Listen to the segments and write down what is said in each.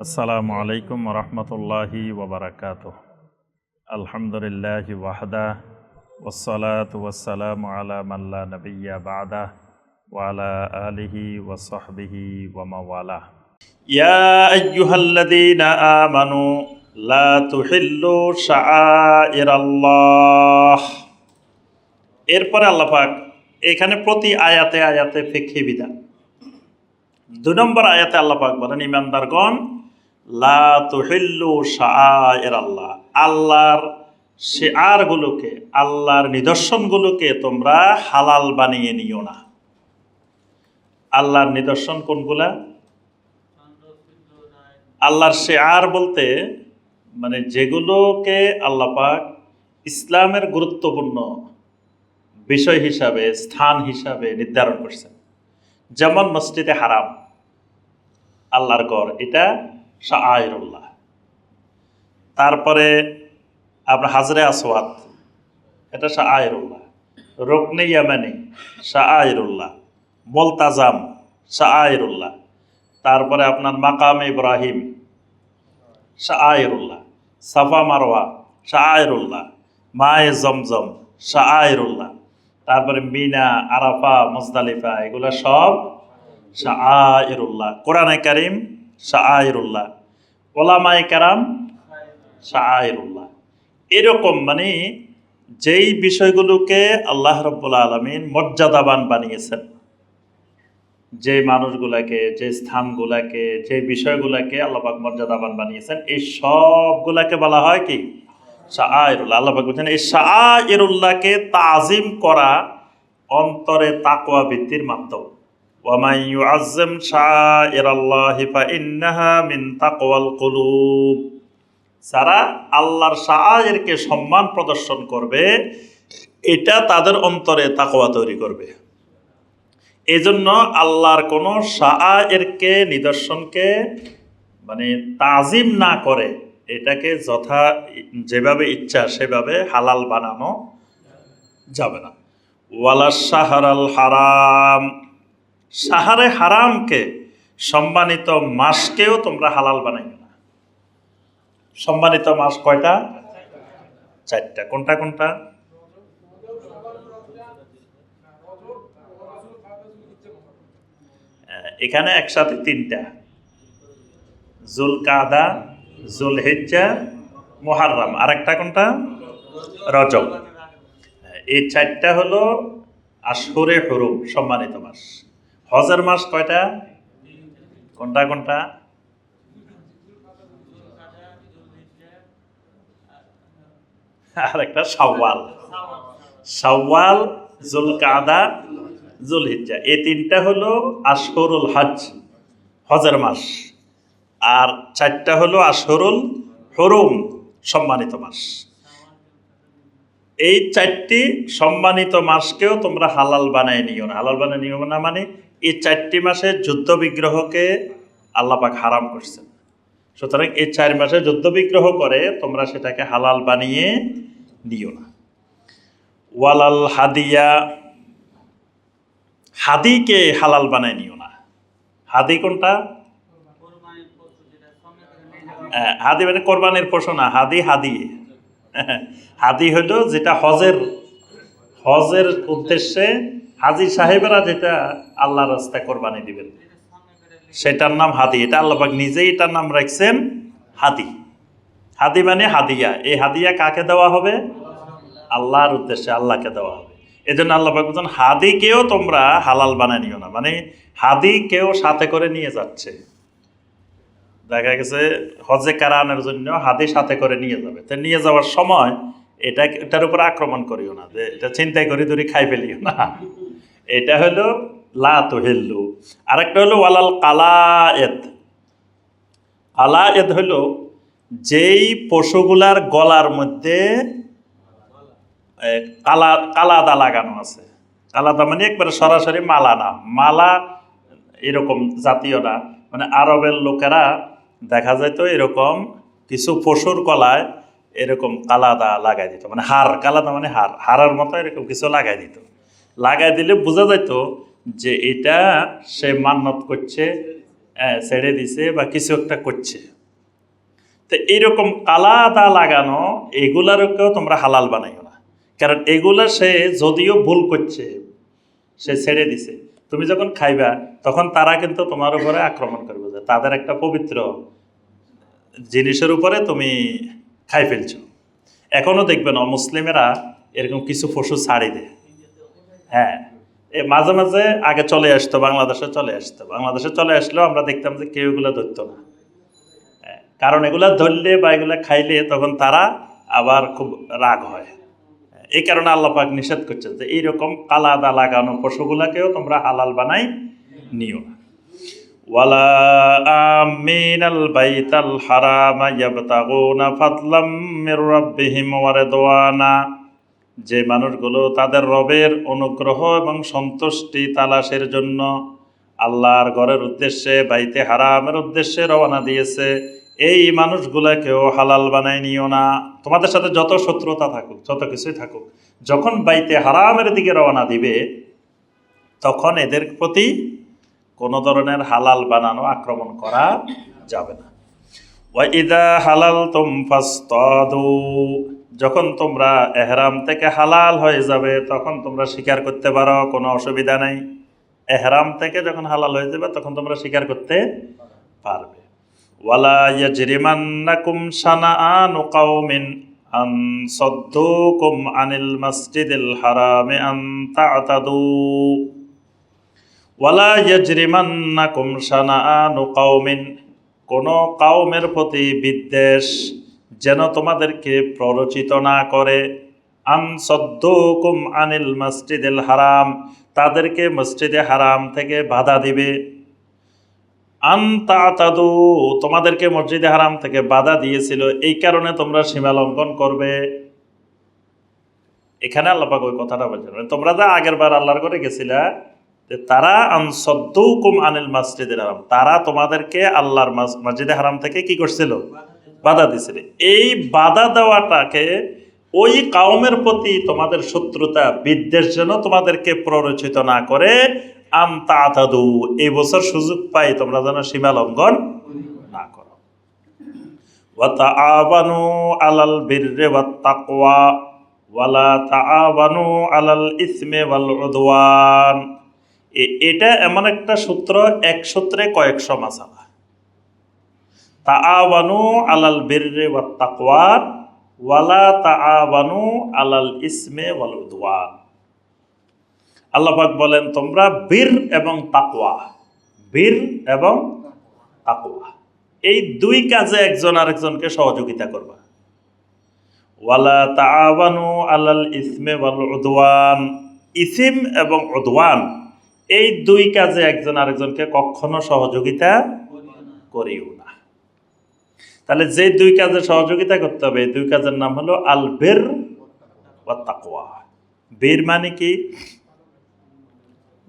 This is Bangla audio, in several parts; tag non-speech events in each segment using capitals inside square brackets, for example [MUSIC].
আসসালামু আলাইকুম রহমতুল্লাহি ওবরাকাত আলহামদুলিল্লাহ ওয়াহদা ওসলাত ওয়াসালাম আলা মাল্লা নবিয়া বাদা ওয়ালা আলিহি ওয়াসহবিহি ওয়ামাওয়ালা ইয়া আইয়ুহাল্লাযীনা আমানু, লা তুহিল্লু শাআইরাল্লাহ। এরপরে আল্লাহ পাক এখানে প্রতি আয়াতে আয়াতে ফিকহি বিধান। নম্বর আয়াতে আল্লাহ পাক বলেন, ইমানদারগণ লা তুহিল্লু শাআইর আল্লাহ। আল্লাহর শেয়ারগুলোকে, আল্লাহর নিদর্শনগুলোকে তোমরা হালাল বানিয়ে নিও না। আল্লাহর নিদর্শন কোনগুলা? আল্লাহর শেয়ার বলতে মানে যেগুলোকে আল্লাহ পাক ইসলামের গুরুত্বপূর্ণ বিষয় হিসাবে, স্থান হিসাবে নির্ধারণ করছেন। যেমন মসজিদে হারাম, আল্লাহর গড় এটা শাহরুল্লাহ তারপরে আপনার হাজরে আসওয়াত এটা শাহরুল্লাহ রকনে ইয়ামানি শাহরুল্লাহ মোলতাজাম শাহরুল্লাহ তারপরে আপনার মাকাম ইব্রাহিম শাহরুল্লাহ সাফা মারওয়া শাহরুল্লাহ মায়ে জমজম শাহরুল্লাহ তারপরে মিনা, আরাফা, মুজদালিফা, এগুলো সব শাহরুল্লাহ কোরআনে কারিম শাহরুল্লাহ ওলামায় কারাম শাহরুল্লাহ এরকম মানে যেই বিষয়গুলোকে আল্লাহ রব্বুল আলমিন মর্যাদাবান বানিয়েছেন, যে মানুষগুলাকে, যে স্থানগুলাকে, যে বিষয়গুলাকে আল্লাপাক মর্যাদাবান বানিয়েছেন, এই সবগুলাকে বলা হয় কি? শাহরুল্লাহ আল্লাহ বলছেন, এই শাহরুল্লাহকে তাজিম করা অন্তরে তাকোয়া বৃত্তির মাধ্যম। ওয়ামাই ইউআজ্জিম শাহরাল্লাহি ফাইন্নাহা মিন তাকওয়াল কুলুব যারা আল্লাহর শাহরকে সম্মান প্রদর্শন করবে, এটা তাদের অন্তরে তাকোয়া তৈরি করবে। এজন্য আল্লাহর কোনো শাহরকে নিদর্শনকে মানে তাজিম না করে, এটাকে যথা যেভাবে ইচ্ছা সেভাবে হালাল বানানো যাবে না। ওয়ালা শাহরাল হারাম। সাহারে হারামকে সম্মানিত মাসকেও তোমরা হালাল বানাইবে না। সম্মানিত মাস কয়টা? চারটা। কোনটা কোনটা? এখানে একসাথে তিনটা। জুল কাদা জুল হেজ্জা মোহাররাম। আর একটা কোনটা? রজব। এই চারটা হলো আশরে হরুম, সম্মানিত মাস। হজের মাস কয়টা? কোনটা কোনটা? আর একটা সাওয়াল সাওয়াল জুল কাদা জুল হিজ্জা এই তিনটা হলো আশহরুল হজ হজের মাস। আর চারটা হলো আশহরুল হরুম, সম্মানিত মাস। এই চারটি সম্মানিত মাসকেও তোমরা হালাল বানায় নিও না। হালাল বানায় নিও না মানে এই চারটি মাসে যুদ্ধ বিগ্রহকে আল্লাপাক হারাম করছেন। সুতরাং এই চার মাসে যুদ্ধ বিগ্রহ করে তোমরা সেটাকে হালাল বানিয়ে দিও না। ওয়ালাল হাদিয়া হাদিকে হালাল বানায় নিও না। হাদি কোনটা? হ্যাঁ, হাদি মানে কোরবানির পশু না হাদি হাদি। হাদি হলো যেটা হজের হজের উদ্দেশ্যে হাজি সাহেবেরা যেটা আল্লাহ রাস্তায় কোরবানি দিবেন, সেটার নাম হাদি। এটা আল্লাহবাক নিজেই এটার নাম রাখছেন হাদি। হাদি মানে হাদিয়া। এই হাদিয়া কাকে দেওয়া হবে? আল্লাহর উদ্দেশ্যে আল্লাহকে দেওয়া হবে। এই জন্য আল্লাহ বলছেন, হাদিকেও তোমরা হালাল বানায় নিও না। মানে হাদি কেউ সাথে করে নিয়ে যাচ্ছে। দেখা গেছে হজে কারানের জন্য হাদি সাথে করে নিয়ে যাবে। তো নিয়ে যাওয়ার সময় এটা, এটার উপর আক্রমণ করিও না। যে এটা চিন্তাই করি, ধরি খাই ফেলিও না। এটা হলো লা হেল্লু আরেকটা হলো ওয়ালাল কালায়েদ কালায়েদ হলো যেই পশুগুলার গলার মধ্যে কালা, কালাদা লাগানো আছে। কালাদা মানে একবারে সরাসরি মালা না, মালা এরকম জাতীয় না। মানে আরবের লোকেরা দেখা যায় তো এরকম কিছু পশুর কলায় এরকম কালাদা লাগাই দিত। মানে হার, কালাদা মানে হার, হারার মতো এরকম কিছু লাগাই দিত। লাগাই দিলে বোঝা যেত যে এটা সে মান্নত করছে ছেড়ে দিছে বা কিছু একটা করছে। তো এইরকম কালাদা লাগানো, এগুলারকেও তোমরা হালাল বানাইও না। কারণ এগুলা সে যদিও ভুল করছে, সে ছেড়ে দিছে। তুমি যখন খাইবা, তখন তারা কিন্তু তোমার উপরে আক্রমণ করবে যে তাদের একটা পবিত্র জিনিসের উপরে তুমি খাই ফেলছো। এখনও দেখবেন অমুসলিমেরা এরকম কিছু পশু ছাড়ি দেয়। হ্যাঁ এ মাঝে মাঝে আগে চলে আসতো বাংলাদেশে চলে আসতো। বাংলাদেশে চলে আসলেও আমরা দেখতাম যে কেউ এগুলো ধরতো না। হ্যাঁ, কারণ এগুলা ধরলে বা এগুলা খাইলে তখন তারা আবার খুব রাগ হয়। এই কারণে আল্লাহ পাক নিষেধ করছেন যে এইরকম কালাদা লাগানো পশুগুলাকেও তোমরা হালাল বানাই নিও না। ওয়ালা আমিনাল বাইতাল হারামা যে মানুষগুলো তাদের রবের অনুগ্রহ এবং সন্তুষ্টি তালাশের জন্য আল্লাহর ঘরের উদ্দেশ্যে, বাইতে হারামের উদ্দেশ্যে রওনা দিয়েছে। এই মানুষগুলাকেও হালাল বানায় নিও না। তোমাদের সাথে যত শত্রুতা থাকুক, যত কিছুই থাকুক, যখন বাইতে হারামের দিকে রওনা দিবে, তখন এদের প্রতি কোনো ধরনের হালাল বানানো, আক্রমণ করা যাবে না। ওয়াইদা হালাল তুম ফাস্তাদু। যখন তোমরা এহরাম থেকে হালাল হয়ে যাবে, তখন তোমরা স্বীকার করতে পারো, কোনো অসুবিধা নাই। এহরাম থেকে যখন হালাল হয়ে যাবে, তখন তোমরা স্বীকার করতে পারবে। ওয়ালা ইয়াজরিমান্নাকুম শানাআনু কওমিন আন সাদ্দুকুম আনিল মাসজিদিল হারামে আন তা'তাদু। ওয়ালা ইয়াজরিমান্নাকুম শানাআনু কওমিন, কোন কাউমের প্রতি বিদ্বেষ যেন তোমাদেরকে প্ররোচিত না করে। আন সদ্দুকুম আনিল মসজিদুল হারাম, তাদেরকে মসজিদে হারাম থেকে বাধা দিবে। আন তাতাদু, তোমাদেরকে মসজিদে হারাম থেকে বাধা দিয়েছিল, এই কারণে তোমরা সীমা লঙ্ঘন করবে। এখানে আল্লাপাক ওই কথাটা বলছেন মানে তোমরা যা আগের বার আল্লাহর করে গেছিলা তারা আনসদ্দুকুম আনিল মসজিদুল হারাম, তারা তোমাদেরকে আল্লাহর মাস- মসজিদে হারাম থেকে কি করছিল? বাধা দিছিল এই বাধা দেওয়াটাকে ওই কাউমের প্রতি তোমাদের শত্রুতা, বিদ্বেষ যেন তোমাদেরকে প্ররোচিত না করে। আন্তা আতাদু এই বছর সুযোগ পাই তোমরা যেন সীমা লঙ্ঘন না করো। ওয়াতাআবানু আলাল বিররি ওয়াত তাকওয়া ওয়ালা তাআবানু আলাল ইসমি এটা এমন একটা সূত্র, এক সূত্রে কয়েকশো মাসালা। তাআবানু আলাল বিররি ওয়াত তাকওয়া, ওয়ালা তাআবানু আলাল ইসমে ওয়াল উদওয়ান। আল্লাহ পাক বলেন, তোমরা বীর এবং তাকওয়া, বীর এবং তাকওয়া, এই দুই কাজে একজন আরেকজনকে সহযোগিতা করবা। ওয়ালা তাআবানু আলাল ইসমে ওয়াল উদওয়ান, ইসিম এবং উদওয়ান, এই দুই কাজে একজন আরেকজনকে কখনো সহযোগিতা করিও না। তাহলে যে দুই কাজে সহযোগিতা করতে হবে দুই কাজের নাম হলো আল বের ও তাকওয়া। বীর মানে কি?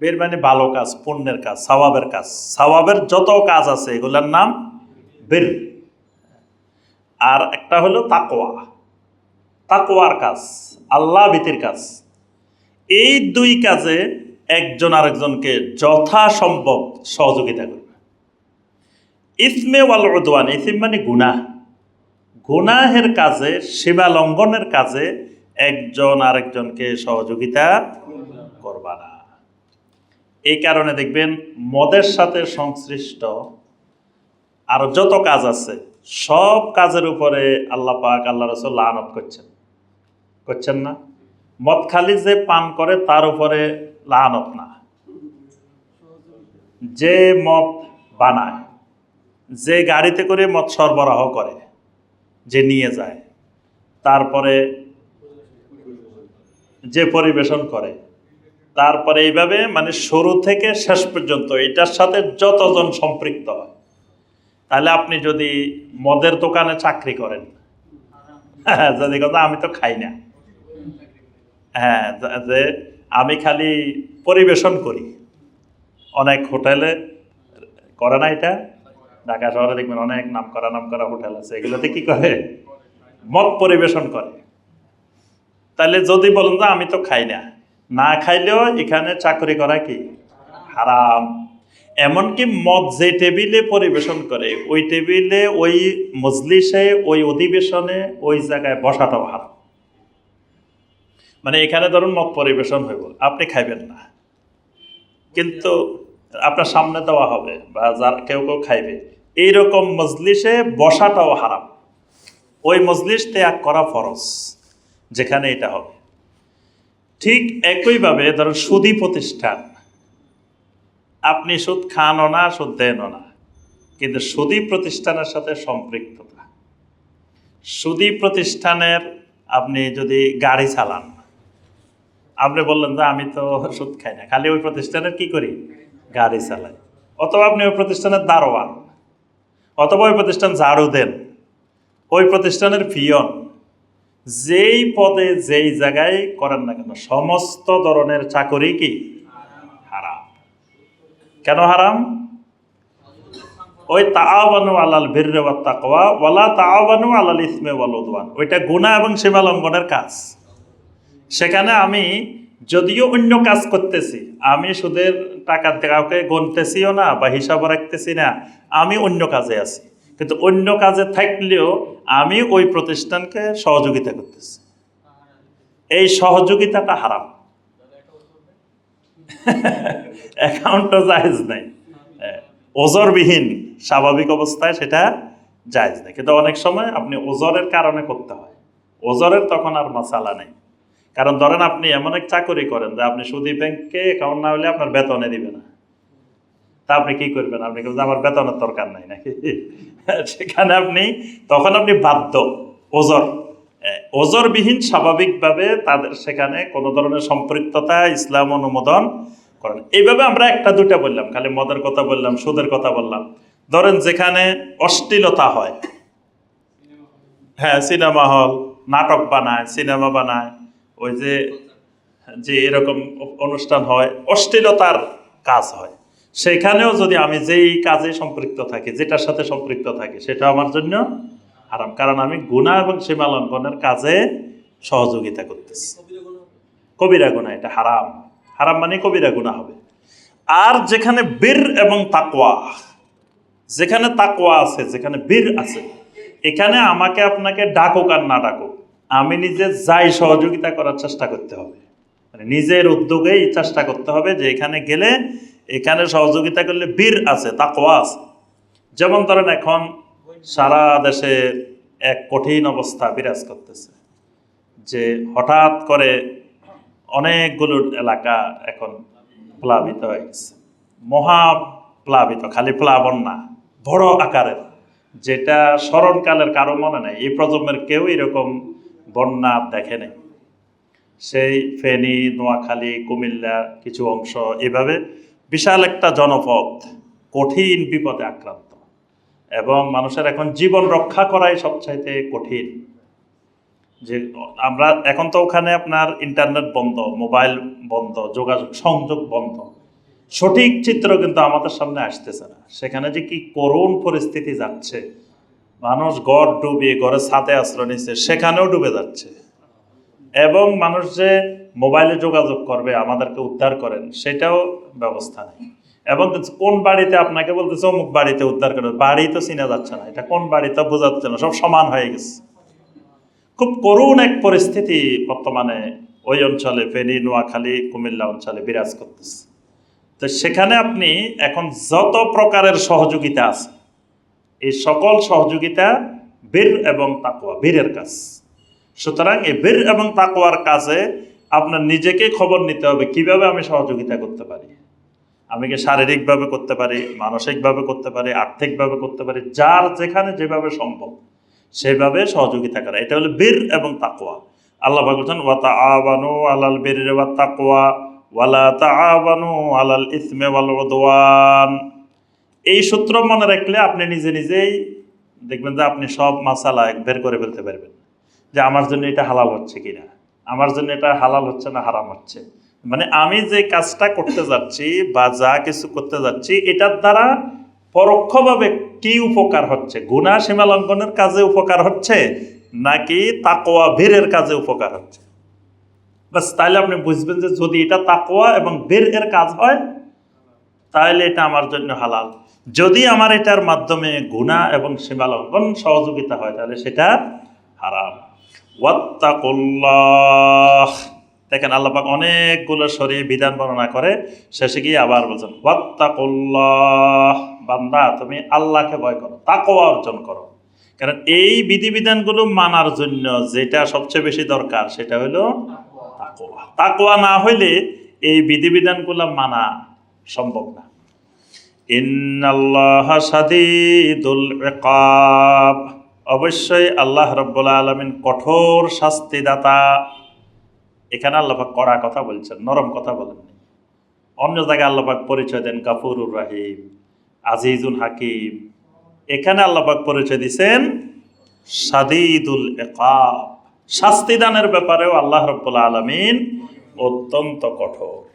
বীর মানে ভালো কাজ, পুণ্যের কাজ, সওয়াবের কাজ। সওয়াবের যত কাজ আছে, এগুলোর নাম বের। আর একটা হলো তাকোয়া তাকোয়ার কাজ, আল্লাহ ভীতির কাজ। এই দুই কাজে একজন আরেকজনকে যথাসম্ভব সহযোগিতা করবে ইসমে ওয়াল উদওয়ান, ইসিম মানে গুনাহ। গুনাহের কাজে সীমা লঙ্ঘনের কাজে একজন আরেকজনকে সহযোগিতা করবা না। এই কারণে দেখবেন, মদের সাথে সংশ্লিষ্ট আর যত কাজ আছে, সব কাজের উপরে আল্লাহ পাক, আল্লাহ রসুল লানত করছেন। করছেন না? মদ খালি যে পান করে, তার উপরে লানত না। যে মদ বানায় যে গাড়িতে করে মদ সরবরাহ করে, যে নিয়ে যায়, তারপরে যে পরিবেশন করে, তারপরে এইভাবে মানে শুরু থেকে শেষ পর্যন্ত এটার সাথে যতজন সম্পৃক্ত হয়। তাহলে আপনি যদি মদের দোকানে চাকরি করেন হ্যাঁ যদি কথা আমি তো খাই না। হ্যাঁ যে আমি খালি পরিবেশন করি। অনেক হোটেলে, করে না এটা? ঢাকা শহরে দেখবেন অনেক নাম করা নাম করা হোটেল আছে। এগুলোতে কি করে? মদ পরিবেশন করে। তাহলে যদি বলেন যে আমি তো খাই না না খাইলেও এখানে চাকরি করা কি? হারাম। এমনকি মদ যে টেবিলে পরিবেশন করে, ওই টেবিলে, ওই মজলিসে, ওই অধিবেশনে, ওই জায়গায় বসাটাও হারাম। মানে এখানে ধরুন মদ পরিবেশন হইব, আপনি খাইবেন না। কিন্তু আপনার সামনে দেওয়া হবে বা যার কেউ কেউ খাইবে। এইরকম মজলিসে বসাটাও হারাম। ওই মজলিস ত্যাগ করা ফরজ, যেখানে এটা হবে। ঠিক একইভাবে ধরুন সুদী প্রতিষ্ঠান। আপনি সুদ খানও না, সুদ দেনও না। কিন্তু সুদী প্রতিষ্ঠানের সাথে সম্পৃক্ততা। সুদী প্রতিষ্ঠানের আপনি যদি গাড়ি চালান, আপনি বললেন যে আমি তো সুদ খাই না, খালি ওই প্রতিষ্ঠানের কি করি? গাড়ি চালাই অথবা আপনি ওই প্রতিষ্ঠানের দারোয়ান, অথবা ওই প্রতিষ্ঠান ঝাড়ু দেন ওই প্রতিষ্ঠানের ফিয়ন যেই পদে যেই জায়গায় করেন না কেন, সমস্ত ধরনের চাকরি কি? হারাম। কেন হারাম? ওই তাআবানু আলাল ওয়াত তাকওয়া, ওয়ালা তাআবানু আলাল ইসমে ওয়াল ওইটা গুনাহ এবং সীমা লঙ্ঘনের কাজ। সেখানে আমি যদিও অন্য কাজ করতেছি, আমি সুদের টাকা কাউকে গনতেছিও না বা হিসাব রাখতেছি না, আমি অন্য কাজে আছি। কিন্তু অন্য কাজে থাকলেও আমি ওই প্রতিষ্ঠানকে সহযোগিতা করতেছি। এই সহযোগিতাটা হারাম। অ্যাকাউন্টও জায়েজ নাই। ওজরবিহীন, স্বাভাবিক অবস্থায় সেটা জায়েজ নেই। কিন্তু অনেক সময় আপনি ওজরের কারণে করতে হয়। ওজরের তখন আর মশালা নেই। কারণ ধরেন আপনি এমন এক চাকরি করেন যে আপনি সুদী ব্যাংকে অ্যাকাউন্ট না হলে আপনার বেতনে দিবে না। তা আপনি কি করবেন? আপনি বলছেন আমার বেতনের দরকার নাই নাকি? [LAUGHS] সেখানে আপনি, তখন আপনি বাধ্য। ওজর ওজরবিহীন স্বাভাবিকভাবে তাদের সেখানে কোনো ধরনের সম্পৃক্ততা, ইসলাম অনুমোদন করেন। এইভাবে আমরা একটা, দুটা বললাম, খালি মদের কথা বললাম, সুদের কথা বললাম। ধরেন যেখানে অশ্লীলতা হয়। হ্যাঁ সিনেমা হল, নাটক বানায়, সিনেমা বানায়। ওই যে যে এরকম অনুষ্ঠান হয়, অশ্লীলতার কাজ হয়। সেখানেও যদি আমি যেই কাজে সম্পৃক্ত থাকি, যেটার সাথে সম্পৃক্ত থাকি, সেটা আমার জন্য হারাম কারণ আমি গুণা এবং সীমা লঙ্ঘনের কাজে সহযোগিতা করতেছি। কবিরা গুণা এটা হারাম। হারাম মানে কবিরা গুণা হবে। আর যেখানে বীর এবং তাকওয়া, যেখানে তাকোয়া আছে, যেখানে বীর আছে, এখানে আমাকে আপনাকে ডাকুক আর না ডাকুক আমি নিজে যাই সহযোগিতা করার চেষ্টা করতে হবে। মানে নিজের উদ্যোগেই চেষ্টা করতে হবে যে এখানে গেলে এখানে সহযোগিতা করলে বীর আছে, তাকওয়া আছে। যেমন ধরেন এখন সারা দেশে এক কঠিন অবস্থা বিরাজ করতেছে। যে হঠাৎ করে অনেকগুলো এলাকা এখন প্লাবিত হয়ে গেছে। মহা প্লাবিত, খালি প্লাবন না, বড় আকারের। যেটা স্মরণকালের কারও মনে নেই। এই প্রজন্মের কেউ এরকম বন্যা দেখে নেই। সেই ফেনী, নোয়াখালী, কুমিল্লা কিছু অংশ এভাবে বিশাল একটা জনপদ কঠিন বিপদে আক্রান্ত এবং মানুষের এখন জীবন রক্ষা করাই সবচাইতে কঠিন। যে আমরা এখন তো ওখানে আপনার ইন্টারনেট বন্ধ, মোবাইল বন্ধ, যোগাযোগ, সংযোগ বন্ধ। সঠিক চিত্র কিন্তু আমাদের সামনে আসতেছে না। সেখানে যে কি করুণ পরিস্থিতি যাচ্ছে মানুষ গড় ডুবিয়ে ঘরে ছাদে আশ্রয় নিচ্ছে সেখানেও ডুবে যাচ্ছে। এবং মানুষ যে মোবাইলে যোগাযোগ করবে, আমাদেরকে উদ্ধার করেন, সেটাও ব্যবস্থা নেই। এবং কোন বাড়িতে আপনাকে বলতেছে, অমুক বাড়িতে উদ্ধার করবে বাড়ি তো চিনা যাচ্ছে না, এটা কোন বাড়ি তা বোঝা যাচ্ছে না, সব সমান হয়ে গেছে। খুব করুণ এক পরিস্থিতি বর্তমানে ওই অঞ্চলে, ফেনী, নোয়াখালী, কুমিল্লা অঞ্চলে বিরাজ করতেছে। তো সেখানে আপনি এখন যত প্রকারের সহযোগিতা আছে এই সকল সহযোগিতা বীর এবং তাকুয়া বীরের কাজ। সুতরাং এই বীর এবং তাকুয়ার কাজে আপনার নিজেকে খবর নিতে হবে, কীভাবে আমি সহযোগিতা করতে পারি? আমি কি শারীরিকভাবে করতে পারি, মানসিকভাবে করতে পারি, আর্থিকভাবে করতে পারি, যার যেখানে যেভাবে সম্ভব সেভাবে সহযোগিতা করা। এটা হলো বীর এবং তাকোয়া আল্লাহ বলছেন, ওয়া তাআবানু আলাল বিররি ওয়াত তাকওয়া ওয়ালা তাআবানু আলাল ইসমি ওয়াল উদওয়ান। এই সূত্র মনে রাখলে আপনি নিজে নিজেই দেখবেন যে আপনি সব মাসালা বের করে ফেলতে পারবেন। যে আমার জন্য এটা হালাল হচ্ছে কিনা? আমার জন্য এটা হালাল হচ্ছে না হারাম হচ্ছে? মানে আমি যে কাজটা করতে যাচ্ছি বা যা কিছু করতে যাচ্ছি, এটার দ্বারা পরোক্ষভাবে কি উপকার হচ্ছে? গুণা সীমা লঙ্ঘনের কাজে উপকার হচ্ছে? নাকি তাকোয়া বীরের কাজে উপকার হচ্ছে? বাস তাহলে আপনি বুঝবেন যে যদি এটা তাকোয়া এবং বীর এর কাজ হয় তাহলে এটা আমার জন্য হালাল। যদি আমার এটার মাধ্যমে গুণা এবং সীমালঙ্ঘন সহযোগিতা হয়, তাহলে সেটা হারাম। ওয়াত্তাকুল্লাহ। দেখেন আল্লাপাক অনেকগুলো সরিয়ে বিধান বর্ণনা করে শেষে গিয়ে আবার বলছেন, ওয়াত্তাকুল্লাহ, বান্দা, তুমি আল্লাহকে ভয় করো, তাকওয়া অর্জন করো। কারণ এই বিধিবিধানগুলো মানার জন্য যেটা সবচেয়ে বেশি দরকার, সেটা হলো তাকওয়া। তাকওয়া না হইলে এই বিধিবিধানগুলো মানা সম্ভব না। ইকাব। অবশ্যই আল্লাহ রব্বুল আলমিন কঠোর শাস্তিদাতা। এখানে আল্লাপাক কড়া কথা বলছেন, নরম কথা বলেননি। অন্য জায়গায় আল্লাপাক পরিচয় দেন গাফুরুর রাহিম, আজিজুল হাকিম। এখানে আল্লাপাক পরিচয় দিছেন সাদিদুল একাব শাস্তিদানের ব্যাপারেও আল্লাহ রব্বুল আলমিন অত্যন্ত কঠোর।